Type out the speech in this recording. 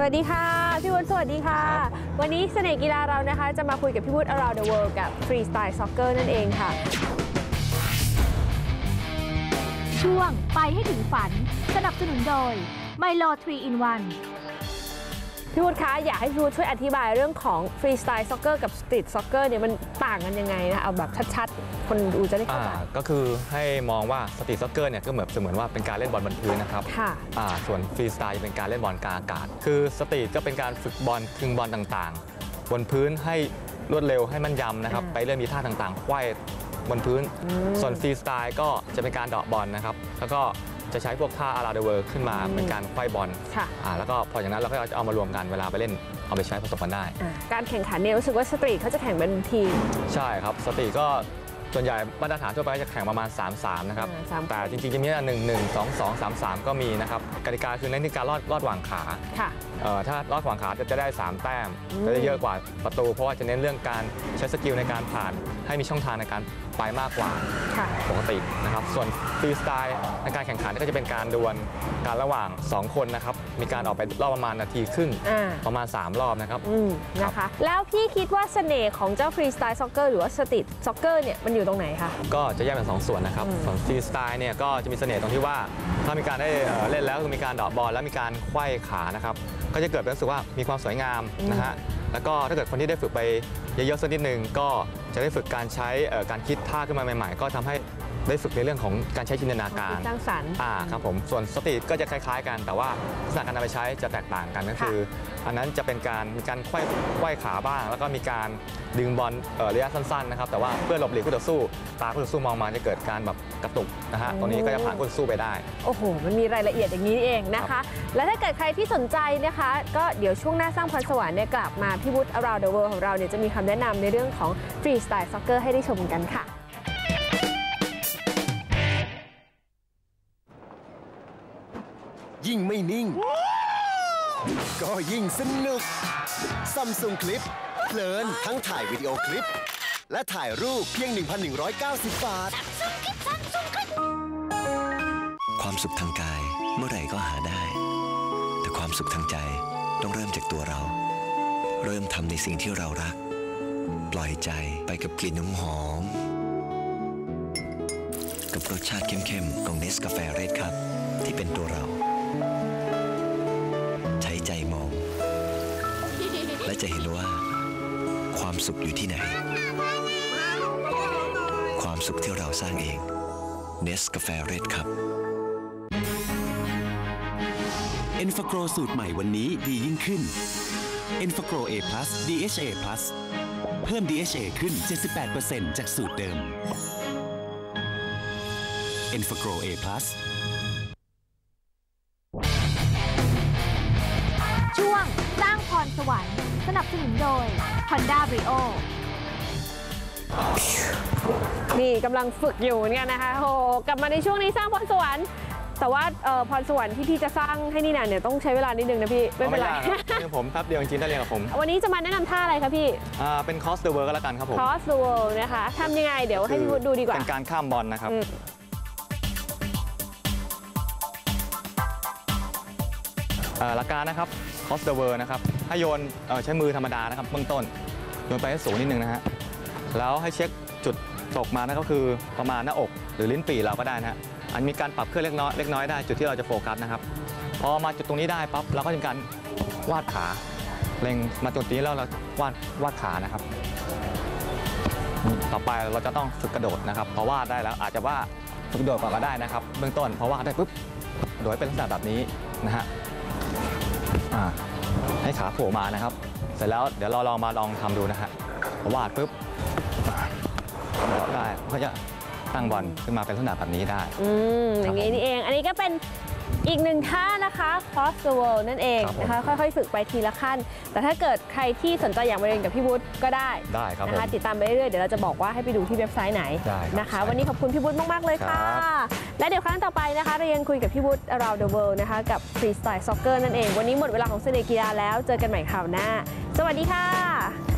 สวัสดีค่ะ พี่วุฒิสวัสดีค่ะ วันนี้เสน่ห์กีฬาเรานะคะ จะมาคุยกับพี่วุฒิ around the world กับ freestyle soccer นั่นเองค่ะ ช่วงไปให้ถึงฝัน สนับสนุนโดยไมโล3 in 1 พี่วุฒิคะอยากให้พี่วุฒิช่วยอธิบายเรื่องของ freestyle soccer กับ street soccer เนี่ยมันต่างกันยังไงนะเอาแบบชัดๆ คนดูจะได้เข้าอ่าใจ ก็คือให้มองว่าสตรีทซ็อกเกอร์เนี่ยก็เหมือนเสมือนว่าเป็นการเล่นบอลบนพื้นนะครับค่ะอ่าส่วนฟรีสไตล์จะเป็นการเล่นบอลกลางอากาศ คือสตรีทก็เป็นการฝึกบอลคึงบอลต่างๆ บนพื้นให้รวดเร็วให้มั่นยำนะครับอ่าไปเรื่อยมีท่าต่างๆไขว้บนพื้นอืมส่วนฟรีสไตล์ก็จะเป็นการเดาะบอลนะครับ แล้วก็ จะใช้พวกท่าอาราเดเวอร์ขึ้นมาอืมเป็นการไขว้บอลค่ะอ่าแล้วก็พอจากนั้นเราก็จะเอามารวมกันเวลาไปเล่นเอาไปใช้ผสมกันได้อ่าการแข่งขันเนี่ยรู้สึกว่าสตรีทเขาจะแข่งเป็นทีม ใช่ครับสตรีทก็ส่วนใหญ่มาตรฐานทั่วไปจะแข่งประมาณ 3-3 นะครับอ่าสามแต่จริงๆ จะมีอันหนึ่งหนึ่งสองสองสามสามก็มีนะครับกติกาคือเน้นที่การลอดลอดหว่างขาค่ะเอ่อถ้าลอดหว่างขาจะจะได้ 3 แต้มอืมจะได้เยอะกว่าประตู เพราะว่าจะเน้นเรื่องการใช้สกิลในการผ่านให้มีช่องทางในการ ไปมากกว่าค่ะปกตินะครับ ส่วนฟรีสไตล์ในการแข่งขันก็จะเป็นการดวลการระหว่าง 2 คนนะครับ มีการออกไปรอบประมาณนาทีครึ่งอ่าประมาณ 3 รอบนะครับอืมนะคะ แล้วพี่คิดว่าเสน่ห์ของเจ้า freestyle soccer หรือว่า street soccer เนี่ยมันอยู่ตรงไหนคะ ก็จะแยกเป็นสองส่วนนะครับอืมส่วนฟรีสไตล์เนี่ยก็จะมีเสน่ห์ตรงที่ว่า ถ้ามีการได้เอ่อเล่นแล้วคือมีการเดอกบอลแล้วมีการไขว้ขานะครับก็จะเกิดเป็นรู้สึกว่ามีความสวยงามนะฮะ แล้วก็ถ้าเกิดคนที่ได้ฝึกไปเยอะๆสักนิดนึงก็จะได้ฝึกการใช้การคิดท่าขึ้นมาใหม่ ๆ ก็ทำให้ ได้ฝึกในเรื่องของการใช้จินตนาการสร้างสรรค์อ่าครับผมส่วนสตรีทก็จะคล้าย ๆ กัน แต่ว่าลักษณะการนำไปใช้จะแตกต่างกันก็คือ อันนั้นจะเป็นการมีการไขว้ไขว้ขาบ้าง แล้วก็มีการดึงบอลเอ่อระยะสั้นๆนะครับแต่ว่าเพื่อหลบหลีกคู่ต่อสู้ ตาคู่ต่อสู้มองมาจะเกิดการแบบกระตุกนะฮะตรงนี้ก็จะผ่านคู่ต่อสู้ไปได้ โอ้โห มันมีรายละเอียดอย่างนี้นี่เองนะคะ และถ้าเกิดใครที่สนใจนะคะ ก็เดี๋ยวช่วงหน้าสร้างพรสวรรค์เนี่ยกลับมาพี่วุฒิ around the world ของเราเนี่ยจะมีคำแนะนำในเรื่องของ freestyle soccer ให้ได้ชมกันค่ะ ยิ่งไม่นิ่ง ก็ยิ่งสนุกซัมซุงคลิปเพลินทั้งถ่ายวิดีโอคลิป และถ่ายรูปเพียง 1,190 บาท ความสุขทางกายเมื่อไหร่ก็หาได้ แต่ความสุขทางใจต้องเริ่มจากตัวเรา เริ่มทำในสิ่งที่เรารัก ปล่อยใจไปกับกลิ่นน้ำหอม กับรสชาติเข้มๆของเนสกาแฟเรดครับ ที่เป็นตัวเรา ใช้ใจมอง และจะเห็นว่า ความสุขอยู่ที่ไหน ความสุขที่เราสร้างเองเนสกาแฟเรดครับ e n f a g r o สูตรใหม่วันนี้ดียิ่งขึ้น e n f a g r o A+ DHA+ เพิ่ม DHA ขึ้น 78%จากสูตรเดิม e n f a g r o A+ สวรรค์ สนับสนุนโดย Honda Brio นี่กำลังฝึกอยู่เหมือนกันนะคะโหกลับมาในช่วงนี้สร้างพรสวรรค์ แต่ว่าเอ่อพรสวรรค์ที่พี่จะสร้างให้นี่นาเนี่ยต้องใช้เวลานิดนึงนะพี่ ไม่เป็นไรยากครับเรียนผมแป๊บเดียวจริงๆได้เรียนกับผมวันนี้จะมาแนะนำท่าอะไรคะพี่อ่าเป็นคอสเดอะเวิร์ก็แล้วกันครับผม cross the world นะคะทำยังไงเดี๋ยวให้พี่วุฒิดูดีกว่าเป็นการข้ามบอลนะครับอืมเอ่อหลักการนะครับ cross the world นะครับให้โยนใช้มือธรรมดานะครับเบื้องต้นโยนไปให้สูงนิดนึงนะฮะแล้วให้เช็คจุดตกมานะก็คือประมาณหน้าอกหรือลิ้นปี่เราก็ได้นะฮะอันมีการปรับเครื่องเล็กน้อยเล็กน้อยได้จุดที่เราจะโฟกัสนะครับพอมาจุดตรงนี้ได้ปั๊บเราก็จะการวาดขาเล็งมาจุดนี้แล้วเราวาดวาดขานะครับ ต่อไปเราจะต้องฝึกกระโดดนะครับพอวาดได้แล้วอาจจะว่าฝึกกระโดดก่อนก็ได้นะครับ เบื้องต้นพอวาดได้ปุ๊บโดยเป็นลักษณะแบบนี้นะฮะ ให้ขาโผล่มานะครับ เสร็จแล้วเดี๋ยวเราลองมาลองทำดูนะฮะพอวาดปุ๊บอ่ากระโดดได้ก็จะตั้งบอลขึ้นมาเป็นลักษณะแบบนี้ได้อืมอย่างนี้นี่เอง อันนี้ก็เป็น อีกหนึ่งท่านะคะ cross the world นั่นเองครับผมนะคะค่อยๆ ฝึกไปทีละขั้น แต่ถ้าเกิดใครที่สนใจอยากมาเรียนกับพี่วุฒิก็ได้ได้ครับนะผมคะติดตามไปเรื่อยๆเดี๋ยวเราจะบอกว่าให้ไปดูที่เว็บไซต์ไหนได้ครับนะคะ วันนี้ขอบคุณพี่วุฒิมากๆเลยค่ะครับและเดี๋ยวครั้งต่อไปนะคะเรายังคุยกับพี่วุฒิ around the world นะคะกับ freestyle soccer นั่นเอง วันนี้หมดเวลาของเสน่ห์กีฬาแล้วเจอกันใหม่คราวหน้า สวัสดีค่ะ